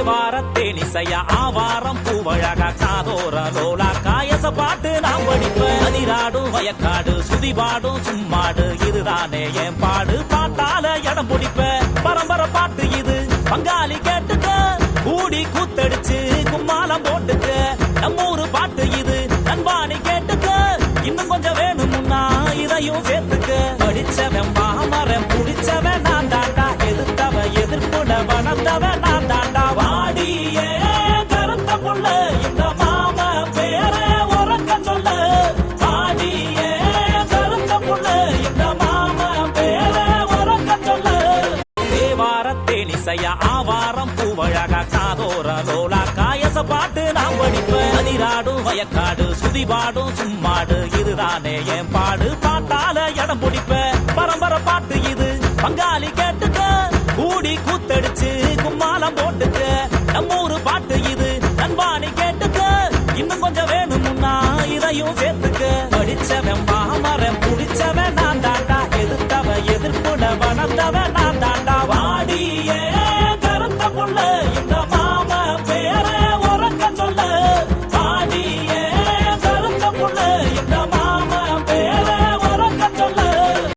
தேவாரத்தேனிசைய ஆவாரம் பூவழக காதோர லோலா காயச பாட்டு நாம் படிப்பேன் அதிராடும் வயக்காடு சுதிபாடும் சும்மாடு இதுதானே என் பாடு. பாட்டால இடம் பிடிப்ப. பரம்பரை பாட்டு இது. பங்காளி கேட்டுக்க. கூடி கூத்தடிச்சு கும்மாலம் போட்டுக்க. நம்ம ஊரு பாட்டு இது. நண்பானி கேட்டுக்க. இன்னும் கொஞ்சம் வேணும்னா இதையும் சேர்த்துக்க. படிச்சவன் மாமரம் புடிச்சவன் நான் தாண்டா எதிர்த்தவ எதிர்ப்புல வளர்ந்தவன் நான் தாண்டா தேவாரத்தேனிசைய ஆவாரம் பூவழகா காதோர லோலா காயச பாட்டு நாம் படிப்பேன் அதிராடும் வயக்காடு சுதிபாடும் சும்மாடு இதுதானே என் பாடு. பாட்டால இடம் பிடிப்பேன் பரம்பரை பாட்டு இது. பங்காளி கேட்டுக்க. கூடி கூத்தடிச்சு கும்மாலம் போட்டுக்க. நம்ம ஊரு பாட்டு இது. நண்பானி கேட்டுக்க. இன்னும் கொஞ்சம் வேணும்னா இதையும் சேர்த்துக்க. படிச்சவன்